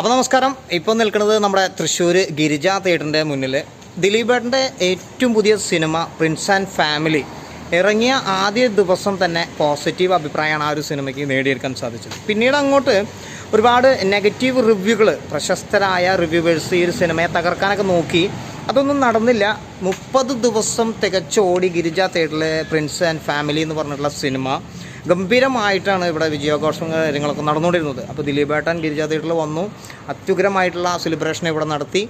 അപ്പോൾ നമസ്കാരം. ഇപ്പോൾ നിൽക്കുന്നത് നമ്മുടെ തൃശ്ശൂർ ഗിരിജ തിയേറ്ററിന്റെ മുന്നിൽ ദിലീപേട്ടന്റെ ഏറ്റവും പുതിയ സിനിമ പ്രിൻസ് ആൻഡ് ഫാമിലി ഇറങ്ങിയ ആദ്യ ദിവസം തന്നെ പോസിറ്റീവ് അഭിപ്രായമാണ് ആ ഒരു സിനിമയ്ക്ക് നേടിയെടുക്കാൻ സാധിച്ചത്. പിന്നീട് അങ്ങോട്ട് ഒരുപാട് നെഗറ്റീവ് റിവ്യൂകൾ പ്രശസ്തരായ റിവ്യൂവേഴ്സ് ഈ ഒരു സിനിമയെ തകർക്കാനൊക്കെ നോക്കി. അതൊന്നും നടന്നില്ല. മുപ്പത് ദിവസം തികച്ചോടി ഗിരിജ തിയേറ്ററിലെ പ്രിൻസ് ആൻഡ് ഫാമിലി എന്ന് പറഞ്ഞിട്ടുള്ള സിനിമ. ഗംഭീരമായിട്ടാണ് ഇവിടെ വിജയാഘോഷങ്ങൾ കാര്യങ്ങളൊക്കെ നടന്നുകൊണ്ടിരുന്നത്. അപ്പോൾ ദിലീപേട്ടൻ ഗിരിജാ തിയേറ്ററിൽ വന്നു. അത്യുഗ്രമായിട്ടുള്ള സെലിബ്രേഷൻ ഇവിടെ നടത്തി.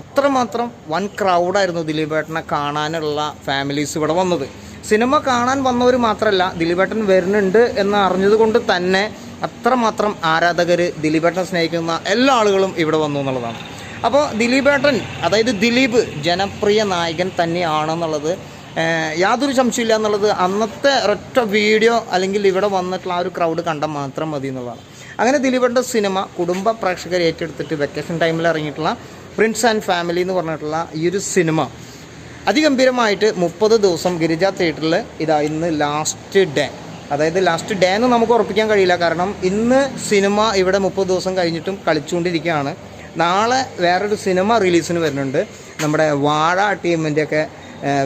അത്രമാത്രം വൻ ക്രൗഡായിരുന്നു ദിലീപേട്ടനെ കാണാനുള്ള ഫാമിലീസ് ഇവിടെ വന്നത്. സിനിമ കാണാൻ വന്നവർ മാത്രമല്ല ദിലീപേട്ടൻ വരുന്നുണ്ട് എന്ന് അറിഞ്ഞതുകൊണ്ട് തന്നെ അത്രമാത്രം ആരാധകർ ദിലീപേട്ടനെ സ്നേഹിക്കുന്ന എല്ലാ ആളുകളും ഇവിടെ വന്നു എന്നുള്ളതാണ്. അപ്പോൾ ദിലീപേട്ടൻ അതായത് ദിലീപ് ജനപ്രിയ നായകൻ തന്നെയാണെന്നുള്ളത് യാതൊരു സംശയമില്ല എന്നുള്ളത് അന്നത്തെ ഒരൊറ്റ വീഡിയോ അല്ലെങ്കിൽ ഇവിടെ വന്നിട്ടുള്ള ആ ഒരു ക്രൗഡ് കണ്ടാൽ മാത്രം മതി എന്നുള്ളതാണ്. അങ്ങനെ ദിലീപന്റെ സിനിമ കുടുംബ പ്രേക്ഷകർ ഏറ്റെടുത്തിട്ട് വെക്കേഷൻ ടൈമിൽ ഇറങ്ങിയിട്ടുള്ള പ്രിൻസ് ആൻഡ് ഫാമിലി എന്ന് പറഞ്ഞിട്ടുള്ള ഈ ഒരു സിനിമ അതിഗംഭീരമായിട്ട് മുപ്പത് ദിവസം ഗിരിജ തിയേറ്ററിൽ ഇതാ ഇന്ന് ലാസ്റ്റ് ഡേ അതായത് ലാസ്റ്റ് ഡേ എന്ന് നമുക്ക് ഉറപ്പിക്കാൻ കഴിയില്ല. കാരണം ഇന്ന് സിനിമ ഇവിടെ മുപ്പത് ദിവസം കഴിഞ്ഞിട്ടും കളിച്ചുകൊണ്ടിരിക്കുകയാണ്. നാളെ വേറൊരു സിനിമ റിലീസിന് വരുന്നുണ്ട്. നമ്മുടെ വാഴ ടീമിന്റെയൊക്കെ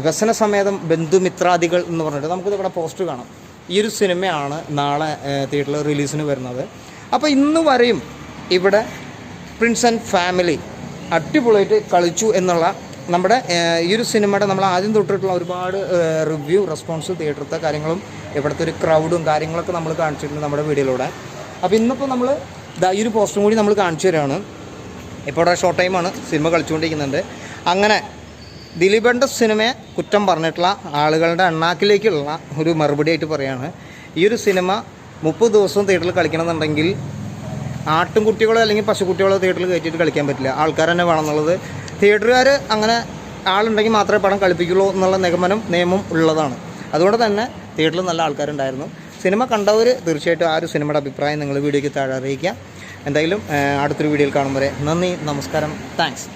വ്യസന സമേതം ബന്ധുമിത്രാദികൾ എന്ന് പറഞ്ഞിട്ട് നമുക്കിത് ഇവിടെ പോസ്റ്റ് കാണാം. ഈ ഒരു സിനിമയാണ് നാളെ തിയേറ്ററിൽ റിലീസിന് വരുന്നത്. അപ്പോൾ ഇന്ന് വരെയും ഇവിടെ പ്രിൻസ് ആൻഡ് ഫാമിലി അടിപൊളിയായിട്ട് കളിച്ചു എന്നുള്ള നമ്മുടെ ഈ ഒരു സിനിമയുടെ നമ്മൾ ആദ്യം തൊട്ടിട്ടുള്ള ഒരുപാട് റിവ്യൂ റെസ്പോൺസ് തിയേറ്ററത്തെ കാര്യങ്ങളും ഇവിടുത്തെ ഒരു ക്രൗഡും കാര്യങ്ങളൊക്കെ നമ്മൾ കാണിച്ചിട്ടുണ്ട് നമ്മുടെ വീഡിയോയിലൂടെ. അപ്പോൾ ഇന്നിപ്പോൾ നമ്മൾ ഈ ഒരു പോസ്റ്ററും കൂടി നമ്മൾ കാണിച്ചു തരാണ്. ഇപ്പോൾ ഇവിടെ ഷോർട്ട് ടൈമാണ് സിനിമ കളിച്ചുകൊണ്ടിരിക്കുന്നുണ്ട്. അങ്ങനെ ദിലീപേന്റെ സിനിമയെ കുറ്റം പറഞ്ഞിട്ടുള്ള ആളുകളുടെ അണ്ണാക്കിലേക്കുള്ള ഒരു മറുപടി ആയിട്ട് പറയാണ്. ഈ ഒരു സിനിമ മുപ്പത് ദിവസം തിയേറ്ററിൽ കളിക്കണമെന്നുണ്ടെങ്കിൽ ആട്ടുംകുട്ടികളോ അല്ലെങ്കിൽ പശുക്കുട്ടികളോ തിയേറ്ററിൽ കയറ്റിയിട്ട് കളിക്കാൻ പറ്റില്ല. ആൾക്കാർ തന്നെ വേണം എന്നുള്ളത് തിയേറ്ററുകാർ അങ്ങനെ ആളുണ്ടെങ്കിൽ മാത്രമേ പടം കളിപ്പിക്കുള്ളൂ എന്നുള്ള നിഗമനം നിയമം ഉള്ളതാണ്. അതുകൊണ്ട് തന്നെ തിയേറ്ററിൽ നല്ല ആൾക്കാരുണ്ടായിരുന്നു. സിനിമ കണ്ടവർ തീർച്ചയായിട്ടും ആ ഒരു സിനിമയുടെ അഭിപ്രായം നിങ്ങൾ വീഡിയോയ്ക്ക് താഴെ അറിയിക്കുക. എന്തായാലും അടുത്തൊരു വീഡിയോയിൽ കാണും വരെ. നന്ദി നമസ്കാരം. താങ്ക്സ്.